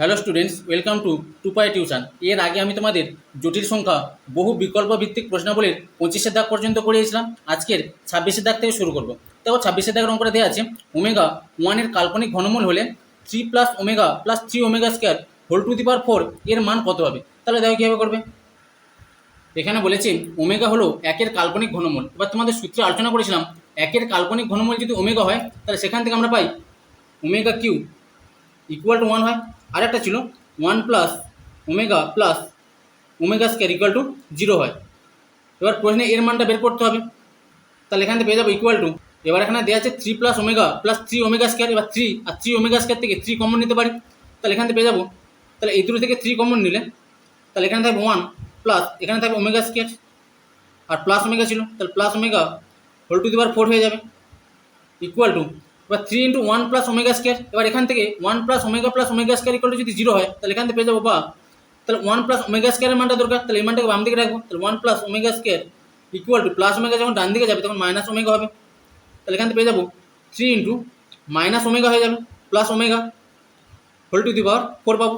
Hello students welcome to Tupai tuition এর আগে আমি তোমাদের জটিল সংখ্যা, বহু বিকল্প ভিত্তিক প্রশ্নাবলীর পঁচিশের দাগ পর্যন্ত করিয়েছিলাম আজকের ছাব্বিশের দাগ থেকে শুরু করব। দেখো, ছাব্বিশের দাগের অঙ্কটা দেওয়া আছে ওমেগা ওয়ানের কাল্পনিক ঘনমূল হলে three plus omega plus three omega square whole to the power four এর মান কত হবে? তাহলে দেখো কীভাবে করবে। এখানে বলেছে ওমেগা হলো একের কাল্পনিক ঘনমূল। এবার তোমাদের সূত্রে আলোচনা করেছিলাম, একের কাল্পনিক ঘনমূল যদি ওমেগা হয়, তাহলে সেখান থেকে আমরা পাই omega cube equal to one হয়। আর একটা ছিল one plus omega plus omega square equal to zero হয়। এবার প্রশ্নে এর মানটা বের করতে হবে। তাহলে এখান থেকে পেয়ে যাব ইকুয়াল টু এবার এখানে দেওয়া আছে three plus omega plus three omega square এবার থ্রি আর থ্রি ওমেগা স্কোয়ার থেকে থ্রি কমন নিতে পারি। তাহলে এখান থেকে পেয়ে যাব। তাহলে এই দুটো থেকে থ্রি কমন নিলে, তাহলে এখানে থাকবে ওয়ান প্লাস এখানে থাকবে ওমেগা স্কোয়ার আর প্লাস ওমেগা ছিল, তাহলে plus omega whole to the power four হয়ে যাবে। ইকুয়াল টু এবার three into one plus omega square এবার এখান থেকে one plus omega plus omega square equal যদি জিরো হয়, তাহলে এখান থেকে পেয়ে যাব বা, তাহলে ওয়ান প্লাস ওমেগা স্কোয়ারের মানটা দরকার, তাহলে এই মানটাকে বাম দিকে রাখব, তাহলে one plus omega square equal to plus omega যখন ডান দিকে যাবে, তখন মাইনাস ওমেগা হবে। তাহলে এখান থেকে পেয়ে যাব থ্রি ইন্টু মাইনাস ওমেগা হয়ে যাবে plus omega whole to the power four পাবো,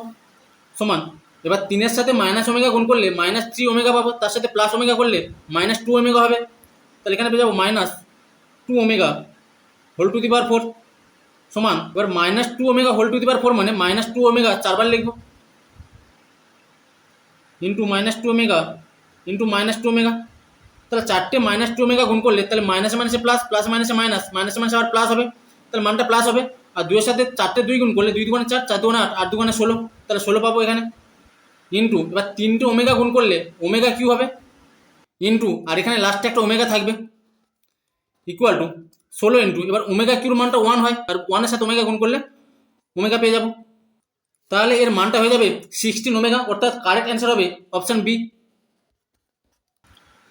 সমান। এবার তিনের সাথে মাইনাস ওমেগা গুণ করলে মাইনাস থ্রি ওমেগা পাবো, তার সাথে প্লাস ওমেগা করলে মাইনাস টু ওমেগা হবে। তাহলে এখানে পেয়ে যাব minus two omega whole to the power four সমান, এবার minus two omega whole to the power four মানে মাইনাস টু ওমেগা চারবার লিখব। Into minus two omega into minus two omega তাহলে চারটে মাইনাস টু ওমেগা গুণ করলে, তাহলে মাইনাসে মাইনাসে প্লাস প্লাস মাইনাসে মাইনাস মাইনাসে মাইনাসে আবার প্লাস হবে, তাহলে মানটা প্লাস হবে, আর দুইয়ের সাথে চারটে দুই গুণ করলে দুই দুগুণে চার চার দুগুণে আট আট দুগুণে ষোলো, তাহলে ষোলো পাবো এখানে। ইন্টু এবার তিনটে ওমেগা গুণ করলে ওমেগা কিউ হবে? ইন্টু আর এখানে লাস্টে একটা ওমেগা থাকবে ইকুয়াল টু ষোলো ইন্টু এবার ওমেগা কিউর মানটা ওয়ান হয়, আর ওয়ানের সাথে ওমেগা গুণ করলে ওমেগা পেয়ে যাব। তাহলে এর মানটা হয়ে যাবে সিক্সটিন ওমেগা অর্থাৎ কারেক্ট অ্যান্সার হবে অপশান বি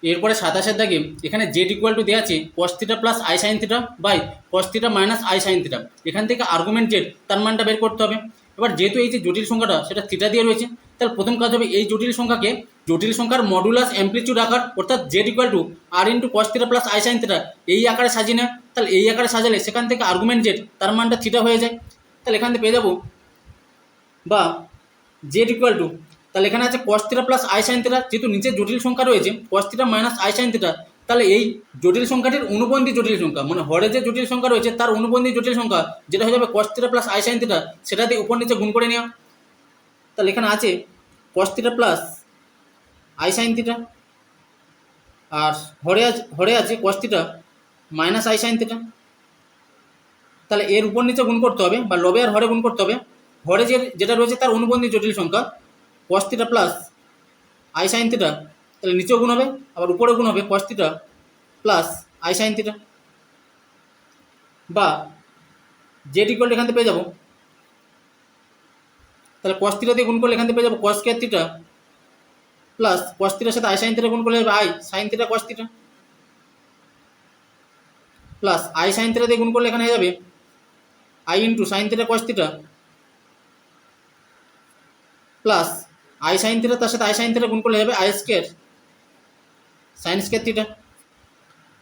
এরপরে সাতাশের দাগে এখানে জেড ইকুয়াল টু দেওয়া আছে cos theta plus I sine theta by cos theta minus I sine theta এখান থেকে আর্গুমেন্ট জেড তার মানটা বের করতে হবে। এবার যেহেতু এই যে জটিল সংখ্যাটা, সেটা থিটা দিয়ে রয়েছে, তাহলে প্রথম কাজ হবে এই জটিল সংখ্যাকে, জটিল সংখ্যার মডুলাস অ্যাম্পলিচিউড আকার, অর্থাৎ Z equal to R into cos theta plus I sine theta এই আকারে সাজিয়ে নেয় তাহলে এই আকারে সাজালে সেখান থেকে আর্গুমেন্ট জেড তার মানটা থিটা হয়ে যায়, তাহলে এখান থেকে পেয়ে যাব বা জেড ইকুয়াল টু তাহলে এখানে আছে cos theta plus I sine theta যেহেতু নিচে জটিল সংখ্যা রয়েছে cos theta minus I sine theta তাহলে এই জটিল সংখ্যাটির অনুবন্ধী জটিল সংখ্যা মানে হরে যে জটিল সংখ্যা রয়েছে তার অনুবন্ধী জটিল সংখ্যা, যেটা হয়ে যাবে cos theta plus I sine theta সেটা দিয়ে উপর নিচে গুণ করে নেওয়া। তাহলে এখানে আছে cos theta plus I sine theta আর হরে আছে হরে আছে cos theta minus I sine theta তাহলে এর উপর নিচে গুণ করতে হবে বা লবে আর হরে গুণ করতে হবে। হরে যে যেটা রয়েছে তার অনুবন্ধী জটিল সংখ্যা cos plus I sine theta তাহলে নিচেও গুণ হবে, আবার উপরে গুণ হবে cos plus I sine theta বা জেড ইকুয়াল এখান থেকে পেয়ে যাব। তাহলে কস দিয়ে গুণ করলে এখান থেকে পেয়ে যাব cos square theta plus cos সাথে আই সাইন থিটা গুণ করলে I sine theta cos plus I sine theta দিয়ে গুণ করলে এখানে হয়ে যাবে I into sine theta cos theta plus I sine theta তার সাথে আই সাইন থিটা গুণ করলে হবে I square sine square theta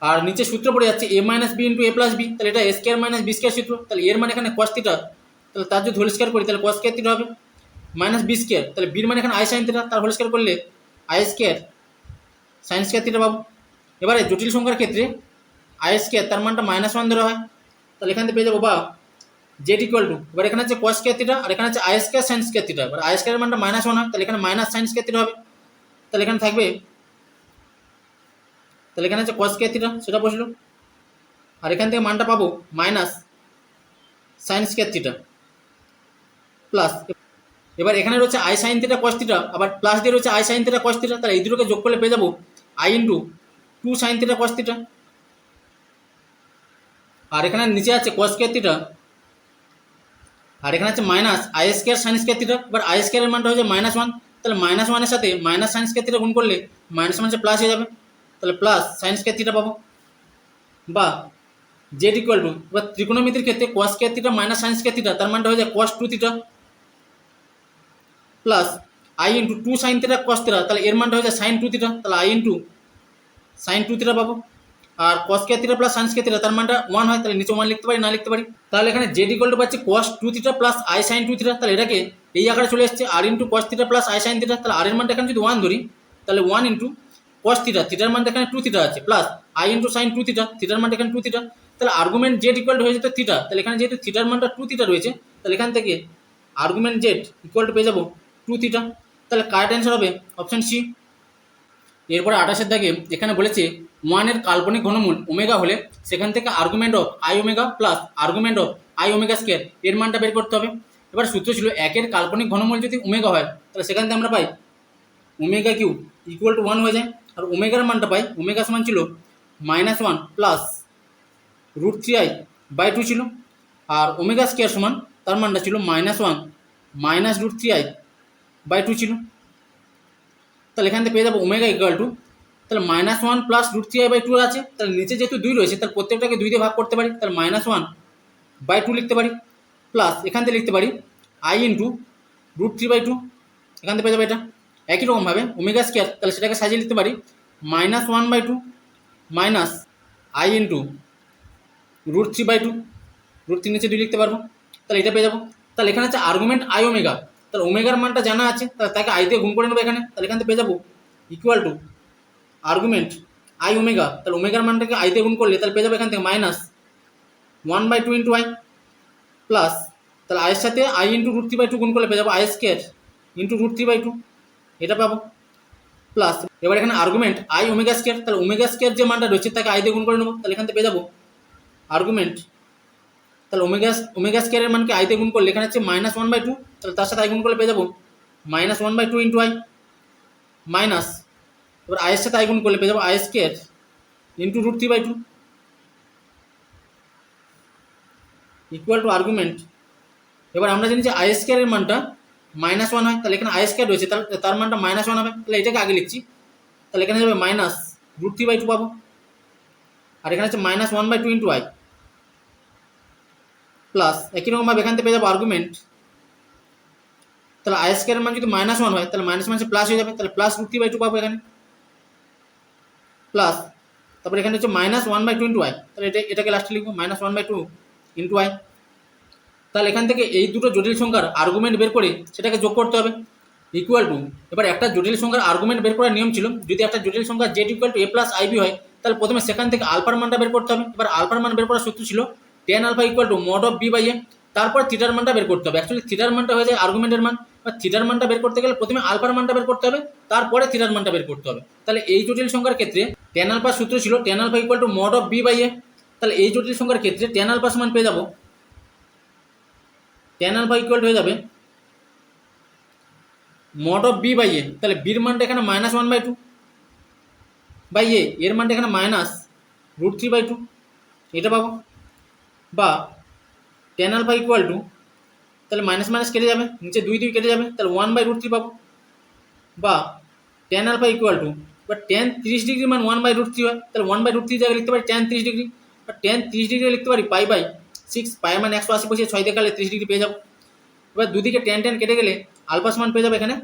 আর নিচে সূত্র পড়ে যাচ্ছে A minus B into A plus B তাহলে এটা A square minus B square সূত্র। তাহলে এর মানে এখানে কস থিটা তাহলে তার যদি হোল স্কোয়ার করি, তাহলে কস স্কোয়ার থিটা হবে। মাইনাস বি স্কোয়ার তাহলে বির মানে এখানে আই সাইন থিটা তার হোল স্কোয়ার করলে I square sine square theta পাবো। এবারে জটিল সংখ্যার ক্ষেত্রে আই তার মানটা মাইনাস ওয়ান ধরা হয়। তাহলে এখান থেকে পেয়ে যাব বা জেড ইকুয়াল টু এবার এখানে হচ্ছে কস থিটা আর এখানে হচ্ছে I square sine square theta এবার আই স্কোয়ারের মানটা মাইনাস ওয়ান হয়, তাহলে এখানে মাইনাস সাইন স্কোয়ার হবে। তাহলে এখানে থাকবে, তাহলে এখানে হচ্ছে কস স্কোয়ার থিটা সেটা বসল। আর এখান থেকে মানটা পাবো মাইনাস সাইন স্কোয়ার প্লাস এবার এখানে রয়েছে I sine theta cos theta আবার প্লাস দিয়ে রয়েছে I sine theta cos theta তাহলে এই দুটোকে যোগ করলে পেয়ে যাব I into two sine theta cos theta আর এখানে নিচে আছে কস স্কোয়ার থিটা আর এখানে আছে minus I square sine square theta এবার আই স্কোয়ারের মানটা হচ্ছে মাইনাস ওয়ান তাহলে মাইনাস ওয়ানের সাথে মাইনাস সাইন স্কোয়ার থিটা গুণ করলে মাইনাস মাইনাসে প্লাস হয়ে যাবে। তাহলে প্লাস সাইন স্কোয়ার থিটা পাবো। বা জেড ইকুয়াল টু এবার ত্রিকোণমিতির ক্ষেত্রে cos square theta minus sine square theta তার মানটা হয়ে যায় cos two theta plus I into two sine theta cos theta তাহলে এর মানটা হয়ে যায় সাইন টু থিটা তাহলে I into sine two theta পাবো। আর কস কে থিটা প্লাস সাইন্স কে থিটা তার মানটা ওয়ান হয়, তাহলে নিচে ওয়ান লিখতে পারি, না লিখতে পারি? তাহলে এখানে জেড ইকুয়াল টু পাচ্ছি cos two theta plus I sine two theta তাহলে এটাকে এই আকারে চলে এসছে R into cos theta plus I sine theta তাহলে আর এর মানটা এখানে যদি ওয়ান ধরি, তাহলে ওয়ান ইন্টু কস থিটা থিটার মানটা এখানে টু থিটা আছে plus I into sine two theta থিটার মানটা এখানে টু থিটা তাহলে আর্গুমেন্ট জেড ইকুয়াল টু হয়ে যেত থিটা তাহলে এখানে যেহেতু থিটার মানটা টু থিটা রয়েছে, তাহলে এখান থেকে আর্গুমেন্ট জেড ইকুয়াল টু পেয়ে যাব টু থিটা তাহলে কারেক্ট অ্যান্সার হবে? অপশান সি এরপরে আঠাশের দাগে এখানে বলেছে ওয়ানের কাল্পনিক ঘনমূল ওমেগা হলে সেখান থেকে argument of I omega plus argument of I omega square এর মানটা বের করতে হবে। এবার সূত্র ছিল একের কাল্পনিক ঘনমূল যদি ওমেগা হয়, তাহলে সেখান থেকে আমরা পাই omega cube equal to one হয়ে যায়। আর ওমেগার মানটা পাই, ওমেগা সমান ছিল minus one plus root three I by two ছিল। আর ওমেগা স্কোয়ার সমান, তার মানটা ছিল minus one minus root three I by two ছিল। তাহলে এখান থেকে পেয়ে যাব ওমেগা ইকুয়াল টু তাহলে minus one plus root three by two আছে। তাহলে নিচে যেহেতু দুই রয়েছে, তাহলে প্রত্যেকটাকে দুই দিয়ে ভাগ করতে পারি। তাহলে মাইনাস ওয়ান বাই টু লিখতে পারি। প্লাস এখান থেকে লিখতে পারি I into root three by two এখান থেকে পেয়ে যাবে এটা। একই রকমভাবে ওমেগা স্কোয়ার তাহলে সেটাকে সাজিয়ে লিখতে পারি। Minus one by two minus I into root three by two root three নিচে দুই লিখতে পারব। তাহলে এটা পেয়ে যাব। তাহলে এখানে হচ্ছে আর্গুমেন্ট আই ওমেগা তাহলে ওমেগার মানটা জানা আছে, তাহলে তাকে আই দিয়ে গুণ করে নেব এখানে, তাহলে এখান থেকে পেয়ে যাব। Equal to argument I omega তাহলে ওমেগার মানটাকে আই দিয়ে গুণ করলে তাহলে পেয়ে যাব এখান থেকে minus one by two into I plus তাহলে আয়ের সাথে I into root three by two গুণ করলে পেয়ে যাব I square into root three by two এটা পাবো। প্লাস এবার এখানে আর্গুমেন্ট আই ওমেগা স্কোয়ার তাহলে ওমেগা স্কোয়ার যে মানটা রয়েছে তাকে আই দিয়ে গুণ করে নেব, তাহলে এখান থেকে পেয়ে যাব। আর্গুমেন্ট তাহলে ওমেগা ওমেগা স্কোয়ারের মানকে আইতে গুণ করলে এখানে হচ্ছে মাইনাস ওয়ান বাই টু তাহলে তার সাথে আই গুণ করলে পেয়ে যাব। Minus one by two into I minus এবার আয়ের সাথে আই গুণ করলে পেয়ে যাব I square into root three by two equal to argument এবার আমরা জানি যে আই স্কোয়ারের মানটা মাইনাস ওয়ান হয়, তাহলে এখানে আই স্কোয়ার রয়েছে তার তার মানটা মাইনাস ওয়ান হবে। তাহলে এটাকে আগে লিখছি। তাহলে এখানে যাবে minus root three by two পাবো। আর এখানে হচ্ছে minus one by two into I plus একই রকমভাবে এখান থেকে পেয়ে যাব আর্গুমেন্ট তাহলে আই স্কোয়ারের মান যদি মাইনাস ওয়ান হয়, তাহলে মাইনাস মাইনাসে প্লাস হয়ে যাবে। তাহলে plus root three by two পাবো এখানে। প্লাস তারপরে এখানে হচ্ছে minus one by two into I তাহলে এটা এটাকে লাস্টে লিখব minus one by two into I তাহলে এখান থেকে এই দুটো জটিল সংখ্যার আর্গুমেন্ট বের করে সেটাকে যোগ করতে হবে। ইকুয়াল টু এবার একটা জটিল সংখ্যার আর্গুমেন্ট বের করার নিয়ম ছিল, যদি একটা জটিল সংখ্যা Z equal to A plus IB হয়, তাহলে প্রথমে সেখান থেকে আলফার মানটা বের করতে হবে। এবার আলফার মান বের করার সূত্র ছিল tan alpha equal to mod of B by A তারপর থিটার মানটা বের করতে হবে। অ্যাকচুয়ালি থিটার মানটা হয়ে যায় আর্গুমেন্টের মান। বা থিটার মানটা বের করতে গেলে প্রথমে আলফার মানটা বের করতে হবে, তারপরে থিটার মানটা বের করতে হবে। তাহলে এই জটিল সংখ্যার ক্ষেত্রে টেন আলফা সূত্র ছিল tan alpha equal to mod of B by A তাহলে এই জটিল সংখ্যার ক্ষেত্রে টেন আলফা সমান পেয়ে যাব। টেন আলফা ইকুয়াল হয়ে যাবে mod of B by A তাহলে বির মানটা এখানে minus one by two by A এর মানটা এখানে minus root three by two এটা পাবো। বা টেন আলফা ইকুয়াল টু তাহলে মাইনাস মাইনাস কেটে যাবে, নিচে দুই দুই কেটে যাবে, তাহলে ওয়ান বাই রুট থ্রি পাবো। বা টেন আলফা ইকুয়াল টু বা টেন তিরিশ ডিগ্রি মান ওয়ান বাই রুট থ্রি হয়, তাহলে ওয়ান বাই রুট থ্রি জায়গায় লিখতে পারি টেন তিরিশ ডিগ্রি বা টেন তিরিশ ডিগ্রি লিখতে পারি পাই বাই সিক্স পাই মানে একশো আশি বসে ছয় দেখালে তিরিশ ডিগ্রি পেয়ে যাব। এবার দুদিকে টেন টেন কেটে গেলে আলফাস মান পেয়ে যাবে এখানে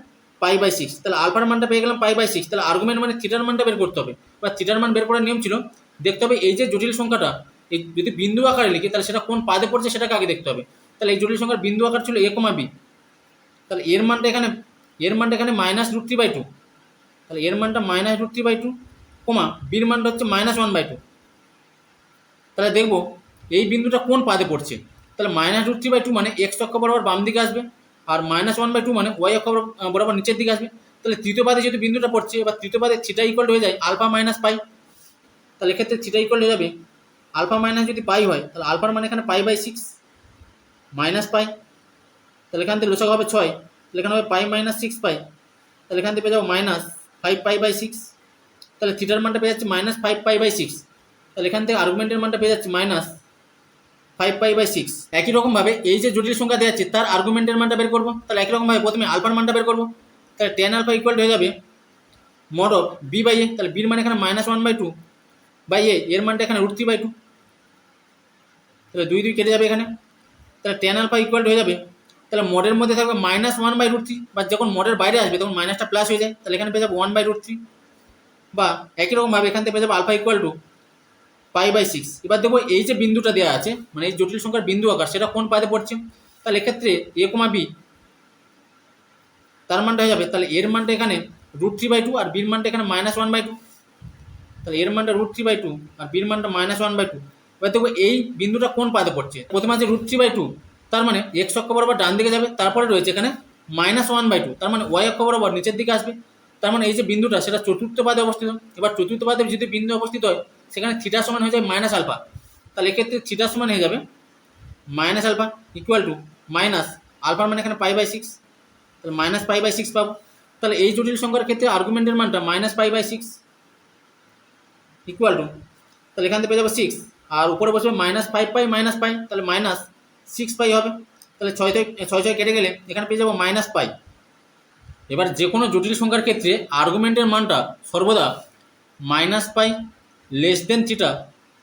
পাই বাই সিক্স তাহলে আলফার মানটা পেয়ে গেলাম পাই বাই সিক্স তাহলে আর্গুমেন্ট মানে থিটার মানটা বের করতে হবে। বা থিটার মান বের করার নিয়ম ছিল, দেখতে হবে এই যে জটিল সংখ্যাটা এই যদি বিন্দু আকারে লিখি, তাহলে সেটা কোন পাদে পড়ছে সেটাকে আগে দেখতে হবে। তাহলে এই জটিল সংখ্যার বিন্দু আকার ছিল এ কমা বি। তাহলে এর মানটা এখানে, এর মানটা এখানে minus root three by two তাহলে এর মানটা minus root three by two কমা বির মানটা হচ্ছে মাইনাস ওয়ান বাই টু তাহলে দেখব এই বিন্দুটা কোন পাদে পড়ছে। তাহলে minus root three by two মানে এক্স অক্ষ বরাবর বাম দিকে আসবে, আর মাইনাস ওয়ান বাই টু মানে ওয়াই অক্ষ বরাবর নিচের দিকে আসবে। তাহলে তৃতীয় পাদে যদি বিন্দুটা পড়ছে, এবার তৃতীয় পাদে থিটা ইকুয়াল হয়ে যায় আলফা মাইনাস পাই তাহলে এক্ষেত্রে থিটা ইকুয়াল হয়ে যাবে আলফা মাইনাস যদি পাই হয়, তাহলে আলফার মানে এখানে pi by six minus pi. তাহলে এখান থেকে লোচক হবে ছয়, তাহলে এখানে হবে পাই মাইনাস সিক্স পাই। তাহলে এখান থেকে পেয়ে যাব minus five pi by six তাহলে থিটার মানটা পেয়ে যাচ্ছে minus five pi by six তাহলে এখান থেকে আর্গুমেন্টের মানটা পেয়ে যাচ্ছে minus five pi by six একই রকমভাবে এই যে জটিল সংখ্যা দেওয়া আছে, তার আর্গুমেন্টের মানটা বের করব। তাহলে একই রকমভাবে প্রথমে আলফার মানটা বের করব। তাহলে টেন আলফা ইকুয়াল হয়ে যাবে মড বি বাই এ তাহলে বির মানে এখানে minus one by two by A এর মানটা এখানে রুট থ্রি বাই টু তাহলে দুই দুই কেটে যাবে এখানে। তাহলে টেন আলফা ইকুয়াল হয়ে যাবে। তাহলে মডের মধ্যে থাকবে minus one by root three বা যখন মডের বাইরে আসবে, তখন মাইনাসটা প্লাস হয়ে যায়। তাহলে এখানে পেয়ে যাব ওয়ান বাই রুট থ্রি বা একই রকমভাবে এখান থেকে পেয়ে যাব alpha equal to pi by six এবার দেখব এই যে বিন্দুটা দেওয়া আছে মানে এই জটিল সংখ্যার বিন্দু আকার, সেটা কোন পাদে পড়ছে? তাহলে এক্ষেত্রে এ কমা বি তার মানটা হয়ে যাবে। তাহলে এর মানটা এখানে রুট থ্রি বাই টু আর বির মানটা এখানে মাইনাস ওয়ান বাই টু তাহলে এর মানটা রুট থ্রি বাই টু আর বির মানটা মাইনাস ওয়ান বাই টু এবার দেখব এই বিন্দুটা কোন পাদে পড়ছে? প্রথমে আছে রুট থ্রি বাই টু তার মানে এক্স অক্ষ বরাবর ডান দিকে যাবে, তারপরে রয়েছে এখানে মাইনাস ওয়ান বাই টু তার মানে ওয়াই অক্ষ বরাবর নিচের দিকে আসবে। তার মানে এই যে বিন্দুটা, সেটা চতুর্থ পাদে অবস্থিত। এবার চতুর্থ পাদে যদি বিন্দু অবস্থিত হয়, সেখানে থিটা সমান হয়ে যায় মাইনাস আলফা তাহলে এক্ষেত্রে থিটা সমান হয়ে যাবে minus alpha equal to minus আলফার মানে এখানে পাই বাই সিক্স তাহলে মাইনাস পাই বাই সিক্স পাবো। তাহলে এই জটিল সংখ্যার ক্ষেত্রে আর্গুমেন্টের মানটা minus pi by six equal to তাহলে এখান থেকে পেয়ে যাব সিক্স আর উপরে বসবে minus five pi minus pi, তাহলে মাইনাস সিক্স পাই হবে। তাহলে ছয় ছয় ছয় কেটে গেলে এখানে পেয়ে যাব মাইনাস পাই। এবার যে কোনো জটিল সংখ্যার ক্ষেত্রে আর্গুমেন্টের মানটা সর্বদা minus pi less than theta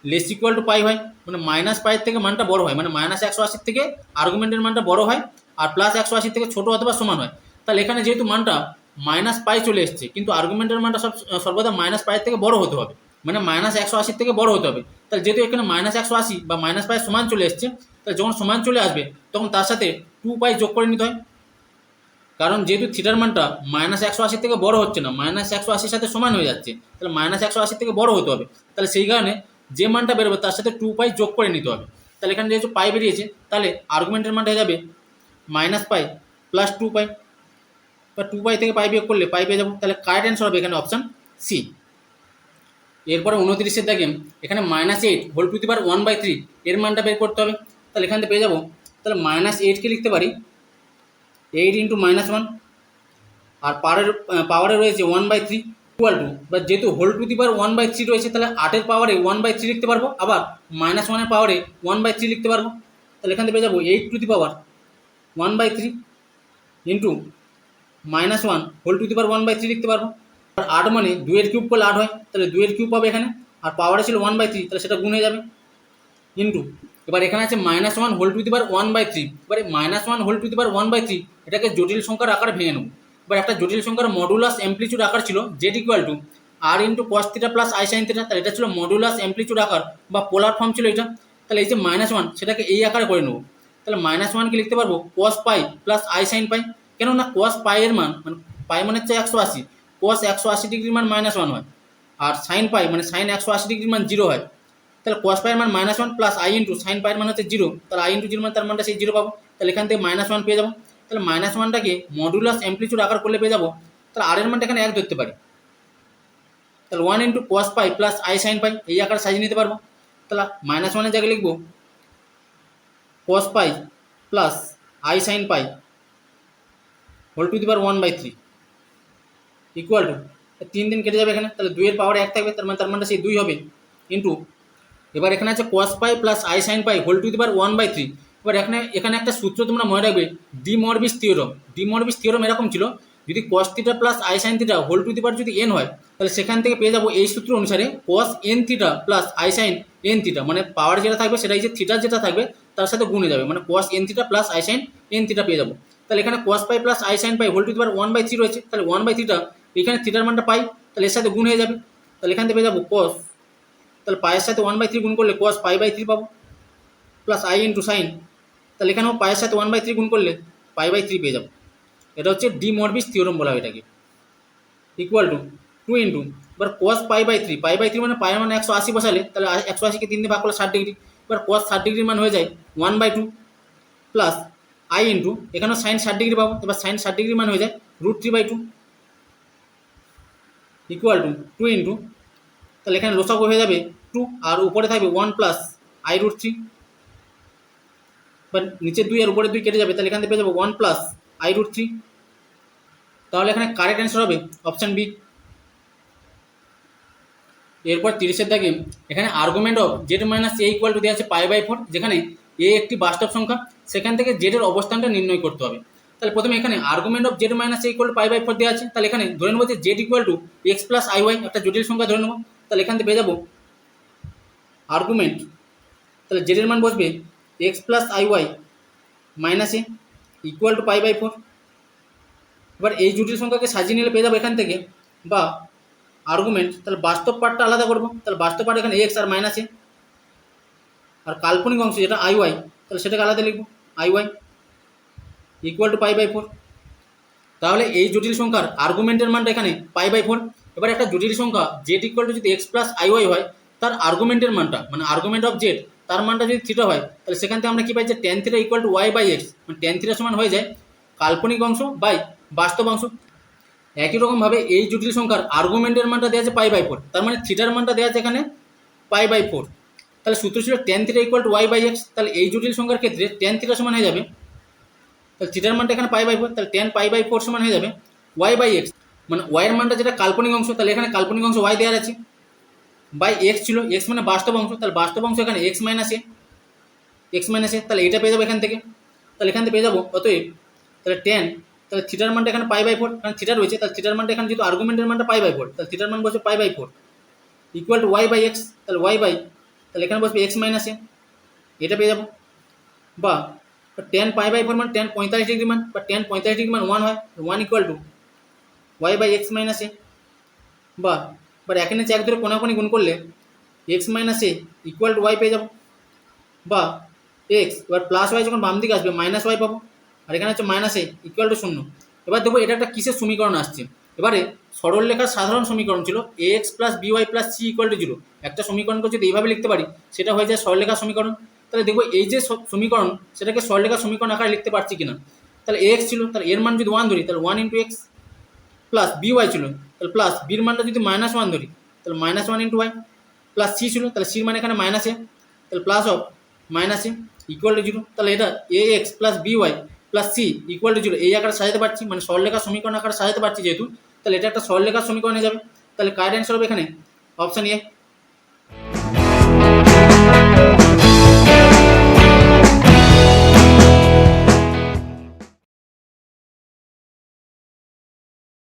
less equal to pi হয়। মানে মাইনাস পাইয়ের থেকে মানটা বড় হয়। মানে মাইনাস একশো আশির থেকে আর্গুমেন্টের মানটা বড় হয় আর প্লাস একশো আশির থেকে ছোটো অথবা সমান হয়। তাহলে এখানে যেহেতু মানটা মাইনাস পাই চলে এসছে, কিন্তু আর্গুমেন্টের মানটা সব, সর্বদা মাইনাস পাইয়ের থেকে বড় হতে হবে। মানে মাইনাস একশো আশির থেকে বড় হতে হবে। তাহলে যেহেতু এখানে মাইনাস একশো আশি বা মাইনাস পাই সমান চলে এসছে, তাহলে যখন সমান চলে আসবে, তখন তার সাথে টু পাই যোগ করে নিতে হয়। কারণ যেহেতু থিটার মানটা মাইনাস একশো আশির থেকে বড় হচ্ছে না মাইনাস একশো আশির সাথে সমান হয়ে যাচ্ছে, তাহলে মাইনাস একশো আশির থেকে বড় হতে হবে। তাহলে সেই কারণে যে মানটা বেরোবে তার সাথে টু পাই যোগ করে নিতে হবে। তাহলে এখানে যেহেতু পাই বেরিয়েছে, তাহলে আর্গুমেন্টের মানটা হয়ে যাবে minus pi plus two pi বা টু পাই থেকে পাই বিয়োগ করলে পাই পেয়ে যাব। তাহলে কারেক্ট অ্যান্সার হবে এখানে অপশান সি এরপরে উনত্রিশের দাগে এখানে minus eight whole to the power one by three এর মানটা বের করতে হবে। তাহলে এখান থেকে পেয়ে যাব। তাহলে মাইনাস এইটকে লিখতে পারি। এইট ইন্টু মাইনাস ওয়ান আর পাওয়ারের পাওয়ারে রয়েছে one by three equal to বা যেহেতু whole to the power one by three রয়েছে, তাহলে আটের পাওয়ারে ওয়ান বাই থ্রি লিখতে পারব। আবার মাইনাস ওয়ানের পাওয়ারে ওয়ান বাই থ্রি লিখতে পারব। তাহলে এখান থেকে পেয়ে যাব eight to the power one by three into minus one whole to the power one by three লিখতে পারব। আট মানে দুয়ের কিউব করলে আট হয়, তাহলে দুয়ের কিউব পাবে এখানে। আর পাওয়ারে ছিল ওয়ান বাই থ্রি তাহলে সেটা গুণ হয়ে যাবে। ইন্টু এবার এখানে আছে minus one whole to the power one by three এবার minus one whole to the power one by three এটাকে জটিল সংখ্যার আকারে ভেঙে নেব। এবার একটা জটিল সংখ্যার মডুলাস অ্যাম্পলিচিউড আকার ছিল Z equal to R into cos theta plus I sine theta তাহলে এটা ছিল মডুলাস অ্যাম্পলিচিউড আকার, বা পোলার ফর্ম ছিল এটা। তাহলে এই যে মাইনাস ওয়ান সেটাকে এই আকারে করে নেব। তাহলে মাইনাস ওয়ানকে লিখতে পারব cos pi plus I sine pi কেননা কস পাইয়ের মান মানে পাই মানে হচ্ছে একশো আশি। কস একশো আশি ডিগ্রির মান মাইনাস ওয়ান হয়। আর সাইন পাই মানে সাইন একশো আশি ডিগ্রির মান জিরো হয়। তাহলে কস পাইয়ের মান minus one plus I into sine পাইয়ের মান হচ্ছে জিরো তাহলে আই ইন্টু জিরো মানে তার মানটা সেই জিরো পাবো। তাহলে এখান থেকে মাইনাস ওয়ান পেয়ে যাব। তাহলে মাইনাস ওয়ানটাকে মডুলাস অ্যাম্পলিচিউড আকার করলে পেয়ে যাব। তাহলে আর এর মানটা এখানে এক ধরতে পারি। তাহলে one into cos pi plus I sine pi এই আকার সাজিয়ে নিতে পারব। তাহলে মাইনাস ওয়ানের জায়গায় লিখব cos pi plus I sine pi whole to the power one by three equal to তিন দিন কেটে যাবে এখানে, তাহলে দুইয়ের পাওয়ার এক থাকবে, তার মানে তার মানটা সেই দুই হবে ইন্টু এবার এখানে আছে cos pi plus i sine pi whole to the power one by three এবার এখানে এখানে একটা সূত্র তোমরা মনে রাখবে de Moivre's theorem de Moivre's theorem এরকম ছিল, যদি cos theta plus I sine theta whole to the power যদি এন হয়, তাহলে সেখান থেকে পেয়ে যাব এই সূত্র অনুসারে cos N theta plus I sine N theta মানে পাওয়ার যেটা থাকবে সেটা যে থিটার যেটা থাকবে, তার সাথে গুণে যাবে মানে cos N theta plus I sine N theta পেয়ে যাব, তাহলে এখানে cos pi plus I sine pi whole to the power one by three রয়েছে, তাহলে ওয়ান বাই থ্রিটা এখানে থিটার মানটা পাই, তাহলে এর সাথে গুণ হয়ে যাবে। তাহলে এখান থেকে পেয়ে যাব কস তাহলে পায়ের সাথে ওয়ান বাই থ্রি গুণ করলে কস পাই বাই থ্রি পাবো প্লাস আই ইন্টু সাইন তাহলে এখানেও পায়ের সাথে ওয়ান বাই থ্রি গুণ করলে পাই বাই থ্রি পেয়ে যাব। এটা হচ্ছে ডি মরবিস থিওরম বলা হয় এটাকে। ইকুয়াল টু টু ইন্টু এবার cos pi by three pi by three মানে পাই মানে একশো আশি বসালে, তাহলে একশো আশিকে তিন দিয়ে ভাগ করলে ষাট ডিগ্রি। এবার কস ষাট ডিগ্রির মান হয়ে যায় one by two plus I into এখানেও সাইন ষাট ডিগ্রি পাবো। এবার সাইন ষাট ডিগ্রি মান হয়ে যায় root three by two equal to two into তাহলে এখানে লোসাগু হয়ে যাবে টু আর উপরে থাকবে one plus I root three but নিচের দুই আর উপরে দুই কেটে যাবে, তাহলে এখান থেকে পেয়ে যাব one plus I root three তাহলে এখানে কারেক্ট অ্যান্সার হবে অপশান বি এরপর তিরিশের দাগে এখানে argument of Z minus A equal to দেওয়া আছে পাই বাই ফোর যেখানে এ একটি বাস্তব সংখ্যা, সেখান থেকে জেডের অবস্থানটা নির্ণয় করতে হবে। তাহলে প্রথমে এখানে argument of Z minus equal to pi by four দেওয়া আছে। তাহলে এখানে ধরে নেব যে Z equal to X plus I Y একটা জটিল সংখ্যা ধরে নেব। তাহলে এখান থেকে পেয়ে যাব আর্গুমেন্ট তাহলে জেডের মান বসবে X plus I Y minus A equal to pi by four এবার এই জটিল সংখ্যাকে সাজিয়ে নিলে পেয়ে যাব এখান থেকে বা আর্গুমেন্ট তাহলে বাস্তব পার্টটা আলাদা করব। তাহলে বাস্তব পার্ট এখানে এক্স আর মাইনাস এ আর কাল্পনিক অংশ যেটা আই ওয়াই তাহলে সেটাকে আলাদা লিখব I Y equal to pi by four তাহলে এই জটিল সংখ্যার আর্গুমেন্টের মানটা এখানে পাই বাই ফোর এবার একটা জটিল সংখ্যা জেড ইকুয়াল টু যদি এক্স প্লাস আই ওয়াই হয়, তার আর্গুমেন্টের মানটা মানে আর্গুমেন্ট অফ জেড তার মানটা যদি থিটা হয়, তাহলে সেখান থেকে আমরা কি পাই যে tan theta equal to Y by X মানে টেন থিটা সমান হয়ে যায় কাল্পনিক অংশ বাই বাস্তব অংশ। একই রকমভাবে এই জটিল সংখ্যার আর্গুমেন্টের মানটা দেওয়া আছে পাই বাই ফোর তার মানে থিটার মানটা দেওয়া আছে এখানে পাই বাই ফোর তাহলে সূত্র ছিল tan theta equal to Y by X তাহলে এই জটিল সংখ্যার ক্ষেত্রে টেন থিটা সমান হয়ে যাবে। তাহলে থিটার মানটা এখানে পাই বাই ফোর তাহলে টেন পাই বাই ফোর সমান হয়ে যাবে ওয়াই বাই এক্স মানে ওয়াইয়ের মানটা যেটা কাল্পনিক অংশ, তাহলে এখানে কাল্পনিক অংশ ওয়াই দেওয়া আছে। বাই এক্স ছিল এক্স মানে বাস্তব অংশ, তাহলে বাস্তব অংশ এখানে X minus A X minus A তাহলে এটা পেয়ে যাব এখান থেকে। তাহলে এখান থেকে পেয়ে যাব অতএব, তাহলে টেন তাহলে থিটার মানটা এখানে পাই বাই ফোর কারণ থিটার রয়েছে, তাহলে থিটার মানটা এখানে যেহেতু আর্গুমেন্টের মানটা পাই বাই ফোর তাহলে থিটার মান বসবে pi by four equal to Y by X তাহলে ওয়াই বাই তাহলে এখানে বসবে এক্স মাইনাস এ এটা পেয়ে যাব। বা টেন পাই বাই ফোর মানে টেন পঁয়তাল্লিশ ডিগ্রি মান, বা টেন পঁয়তাল্লিশ ডিগ্রি মান ওয়ান হয় one equal to Y by X minus A বা বা এখানে এক ধরে কোনাকুনি গুণ করলে X minus A equal to Y পেয়ে যাব। বা এক্স এবার প্লাস ওয়াই যখন বাম দিকে আসবে মাইনাস ওয়াই পাবো। আর এখানে হচ্ছে মাইনাস এ ইকুয়াল টু শূন্য। এবার দেখব এটা একটা কিসের সমীকরণ আসছে। এবারে সরল লেখার সাধারণ সমীকরণ ছিল A X plus B Y plus C equal to zero একটা সমীকরণকে যদি এইভাবে লিখতে পারি, সেটা হয়ে যায় সরলরেখার সমীকরণ। তাহলে দেখব এই যে সমীকরণ, সেটাকে সরলরেখার সমীকরণ আকারে লিখতে পারছি কিনা। তাহলে এক্স ছিল, তাহলে এর মান যদি ওয়ান ধরি, তাহলে one into X plus B Y ছিল, তাহলে প্লাস বির মানটা যদি মাইনাস ওয়ান ধরি, তাহলে minus one into Y plus C ছিল, তাহলে সির মানে এখানে মাইনাসে তাহলে প্লাস অফ মাইনাসে ইকুয়াল টু জিরো তাহলে এটা A X plus B Y plus C equal to zero এই আকারে সাজাতে পারছি মানে সরলরেখার সমীকরণ আকারে সাজাতে পারছি যেহেতু, তাহলে এটা একটা সরলরেখার সমীকরণ যাবে। তাহলে কারেন্ট হবে এখানে অপশান এ